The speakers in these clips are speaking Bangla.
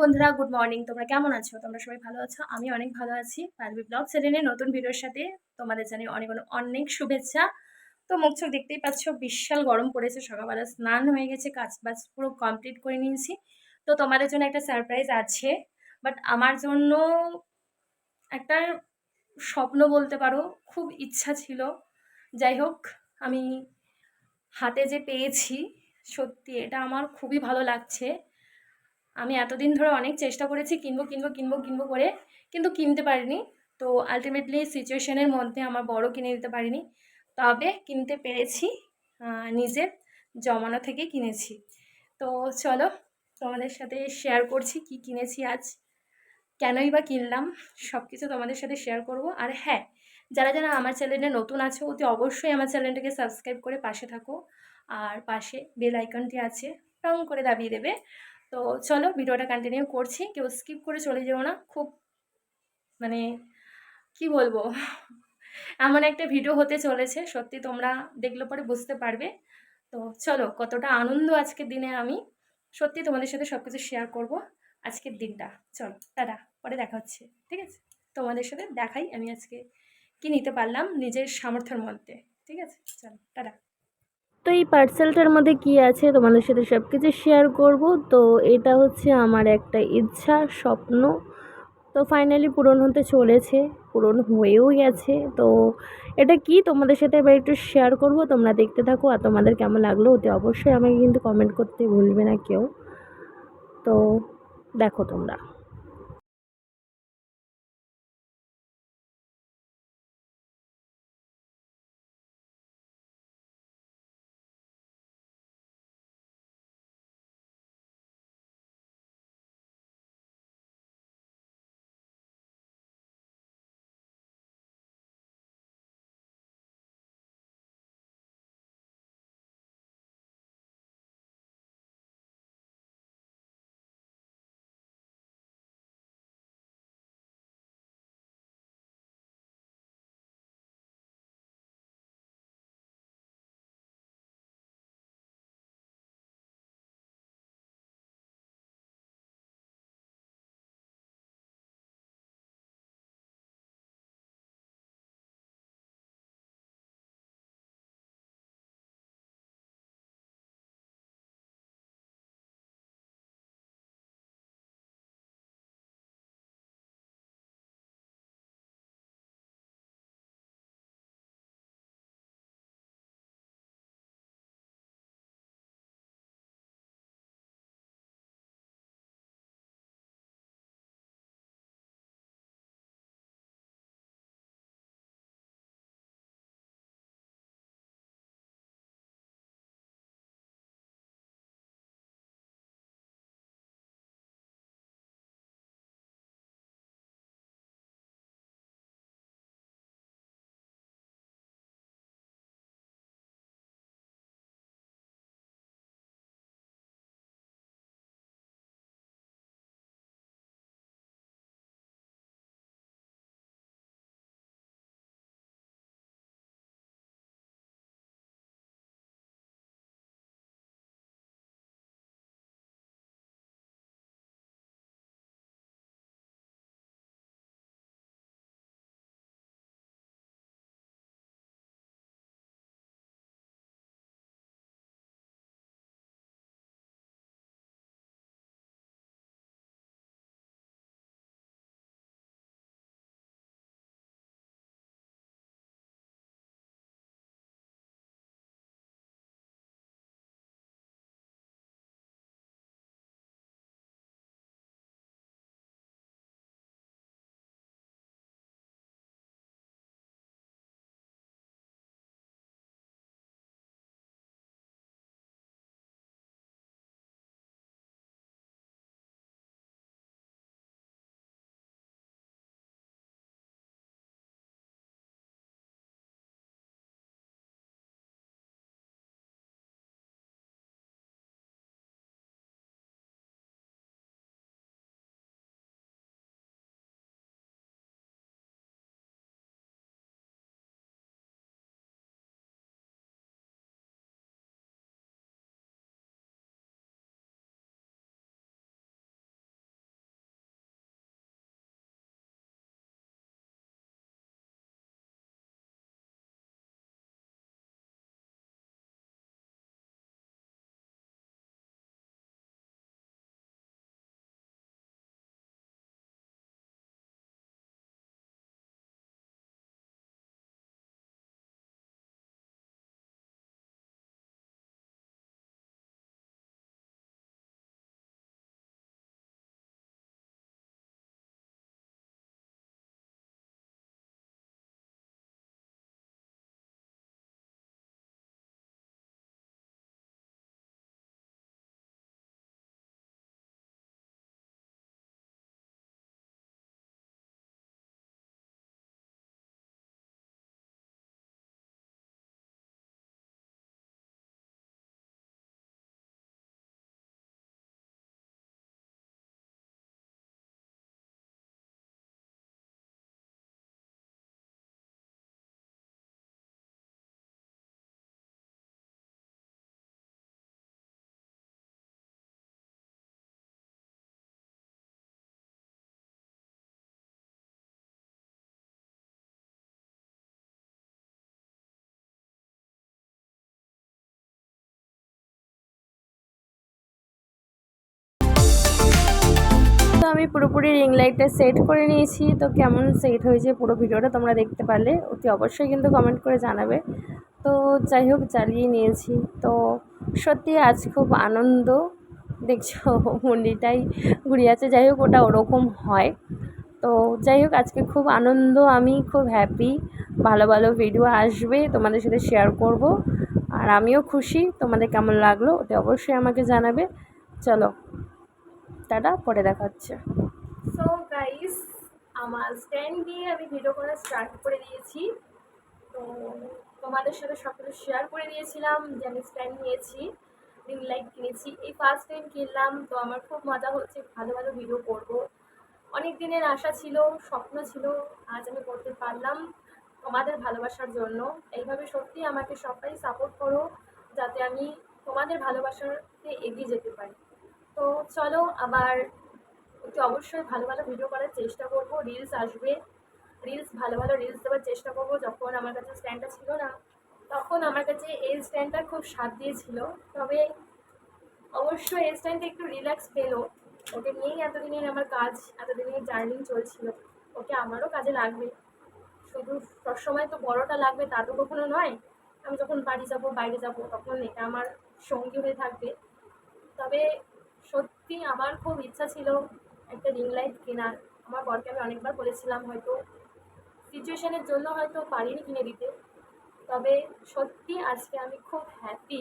বন্ধুরা গুড মর্নিং তোমরা কেমন আছো? তোমরা সবাই ভালো আছো? আমি অনেক ভালো আছি। পারবি ব্লগ চ্যানেলে নতুন ভিডিওর সাথে তোমাদের জানি অনেক অনেক শুভেচ্ছা। তো মুখ চোখ দেখতেই পাচ্ছ, বিশাল গরম পড়েছে, সকালবেলা স্নান হয়ে গেছে, কাজ বাজ পুরো কমপ্লিট করে নিয়েছি। তো তোমাদের জন্য একটা সারপ্রাইজ আছে বাট আমার জন্য একটা স্বপ্ন বলতে পারো, খুব ইচ্ছা ছিল। যাই হোক, আমি হাতে যে পেয়েছি, সত্যি এটা আমার খুবই ভালো লাগছে। আমি এতদিন ধরে অনেক চেষ্টা করেছি কিনবো কিনবো কিনবো কিনবো করে, কিন্তু কিনতে পারিনি। তো আলটিমেটলি সিচুয়েশনের মধ্যে আমার বড় কিনে দিতে পারিনি। তবে কিনতে পেরেছি নিজের জমানো থেকে কিনেছি। তো চলো, তোমাদের সাথে শেয়ার করছি কি কিনেছি আজ। কেনই বা কিনলাম সব কিছু তোমাদের সাথে শেয়ার করব। আর হ্যাঁ যারা যারা আমার চ্যানেলে নতুন আছে, অতি অবশ্যই আমার চ্যানেলটাকে সাবস্ক্রাইব করে পাশে থাকো। আর পাশে বেল আইকনটি আছে, রং করে দাবিয়ে দেবে। তো চলো ভিডিওটা কন্টিনিউ করছি। কেউ স্কিপ করে চলে যেও না। খুব মানে কি বলব? এমন একটা ভিডিও হতে চলেছে, সত্যি তোমরা দেখলে পরে বুঝতে পারবে। তো চলো, কতটা আনন্দ আজকের দিনে আমি। সত্যি তোমাদের সাথে সব কিছু শেয়ার করব আজকের দিনটা। চলো, টাটা, পরে দেখা হচ্ছে। ঠিক আছে? তোমাদের সাথে দেখাই আমি আজকে কি নিতে পারলাম নিজের সামর্থ্যের মধ্যে। ঠিক আছে? চলো, টাটা। তো এই পার্সেলটার মধ্যে কি আছে তোমাদের সাথে সব কিছু শেয়ার করব। তো এটা হচ্ছে আমার একটা ইচ্ছা, স্বপ্ন। তো ফাইনালি পূরণ হতে চলেছে, পূরণ হয়েও গেছে। তো এটা কি তোমাদের সাথে এবার একটু শেয়ার করব, তোমরা দেখতে থাকো আর তোমাদের কেমন লাগল ওতে অবশ্যই আমাকে কিন্তু কমেন্ট করতে ভুলবে না কেউ। তো দেখো তোমরা। আমি পুরোপুরি রিং লাইটটা সেট করে নিয়েছি। তো কেমন সেট হয়েছে পুরো ভিডিওটা তোমরা দেখতে পারলে, অতি অবশ্যই কিন্তু কমেন্ট করে জানাবে। তো যাই হোক জ্বালিয়ে নিয়েছি। তো সত্যি আজ খুব আনন্দ। দেখছ মুন্ডিটাই ঘুরিয়ে আছে। যাই হোক, ওটা ওরকম হয়। তো যাই হোক, আজকে খুব আনন্দ। আমি খুব হ্যাপি ভালো ভালো ভিডিও আসবে। তোমাদের সাথে শেয়ার করব। আর আমিও খুশি। তোমাদের কেমন লাগল ওতে অবশ্যই আমাকে জানাবে। চলো। টাটা পরে দেখা হচ্ছে সো গাইস আমার স্ট্যান্ড দিয়ে আমি ভিডিও করা স্টার্ট করে দিয়েছি। তো তোমাদের সাথে সব কিছু শেয়ার করে দিয়েছিলাম, যে আমি স্ট্যান্ড নিয়েছি রিং লাইট কিনেছি। এই ফার্স্ট টাইম কিনলাম, তো আমার খুব মজা হচ্ছে, ভালো ভালো ভিডিও করব। অনেক দিনের আশা ছিল, স্বপ্ন ছিল, আজ আমি করতে পারলাম তোমাদের ভালোবাসার জন্য। এইভাবে সত্যি আমাকে সবাই সাপোর্ট করো, যাতে আমি তোমাদের ভালোবাসাতে এগিয়ে যেতে পারি। তো চলো আবার অতি অবশ্যই ভালো ভালো ভিডিও করার চেষ্টা করব। রিলস আসবে। রিলস ভালো ভালো রিলস দেওয়ার চেষ্টা করব যখন আমার কাছে স্ট্যান্ডটা ছিল না। তখন আমার কাছে এই স্ট্যান্ডটা খুব স্বাদ দিয়েছিল। তবে অবশ্যই এই স্ট্যান্ডটা একটু রিল্যাক্স পেল। ওকে নিয়েই এতদিনের আমার কাজ, এতদিনের জার্নি চলছিল। ওকে আমারও কাজে লাগবে। শুধু সবসময় তো বড়টা লাগবে তা তো কখনো নয়। আমি যখন বাড়ি যাব, বাইরে যাব, তখন এটা আমার সঙ্গী হয়ে থাকবে। তবে সত্যি আমার খুব ইচ্ছা ছিল একটা রিং লাইট কেনার। আমার বরকে আমি অনেকবার বলেছিলাম হয়তো সিচুয়েশনের জন্য হয়তো পারিনি কিনে দিতে। তবে সত্যি আজকে আমি খুব হ্যাপি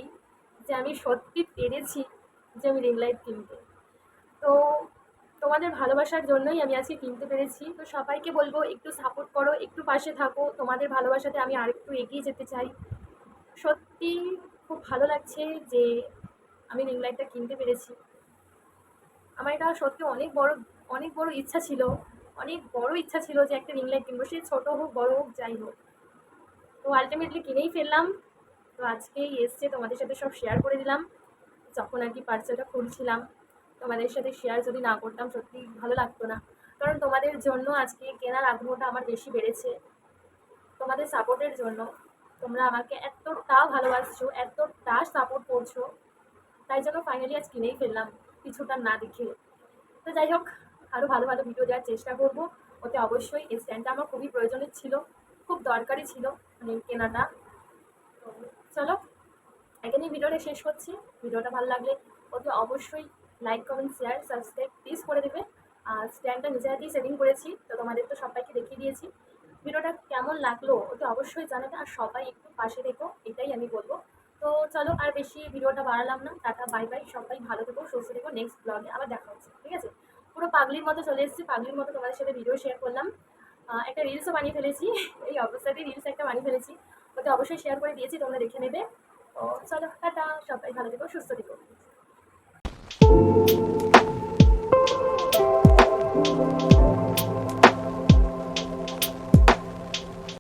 যে আমি সত্যি পেরেছি যে আমি রিং লাইট কিনতে। তো তোমাদের ভালোবাসার জন্যই আমি আজকে কিনতে পেরেছি। তো সবাইকে বলব, একটু সাপোর্ট করো, একটু পাশে থাকো। তোমাদের ভালোবাসাতে আমি আরেকটু এগিয়ে যেতে চাই। সত্যি খুব ভালো লাগছে যে আমি রিং লাইটটা কিনতে পেরেছি। আমার এটা সত্যি অনেক বড় অনেক বড় ইচ্ছা ছিল, অনেক বড় ইচ্ছা ছিল যে একটা রিং লাইট কিনবো। সে ছোটো হোক, বড় হোক, যাই হোক। তো আলটিমেটলি কিনেই ফেললাম। তো আজকেই এসছে, তোমাদের সাথে সব শেয়ার করে দিলাম। যখন আর কি পার্সেলটা খুলছিলাম, তোমাদের সাথে শেয়ার যদি না করতাম, সত্যি ভালো লাগতো না। কারণ তোমাদের জন্য আজকে কেনার আগ্রহটা আমার বেশি বেড়েছে। তোমাদের সাপোর্টের জন্য। তোমরা আমাকে এতটা ভালোবাসছো, এতটা সাপোর্ট করছ। তাই জন্য ফাইনালি আজ কিনেই ফেললাম। কিছুটা না দেখে। তো যাই হোক আরও ভালো ভালো ভিডিও দেওয়ার চেষ্টা করব। ওতে অবশ্যই এই স্ট্যান্ডটা আমার খুবই প্রয়োজনের ছিল, খুব দরকারি ছিল মানে কেনাটা। চলো, এখানেই ভিডিওটা শেষ করছি। ভিডিওটা ভালো লাগলে ওতে অবশ্যই like comment share subscribe please করে দেবে। আর স্ট্যান্ডটা নিজে হাতেই সেটিং করেছি, তো তোমাদের তো সবাইকে দেখিয়ে দিয়েছি। ভিডিওটা কেমন লাগল ওতে অবশ্যই জানাবে, আর সবাই একটু পাশে দেখো এটাই আমি বলব। তো চলো আর বেশি ভিডিওটা বাড়ালাম না। টাটা বাই বাই সবাই ভালো থেকো সুস্থ থেকো। নেক্সট ব্লগে আবার দেখা হচ্ছে ঠিক আছে? পুরো পাগলির মতো চলে এসেছি পাগলির মতো তোমাদের সাথে ভিডিও শেয়ার করলাম। একটা রিলসও বানিয়ে ফেলেছি এই অবস্থাতেই রিলস একটা বানিয়ে ফেলেছি। ওতে অবশ্যই শেয়ার করে দিয়েছি তোমরা দেখে নেবে। তো চলো টাটা সবাই ভালো থেকো সুস্থ থেকো।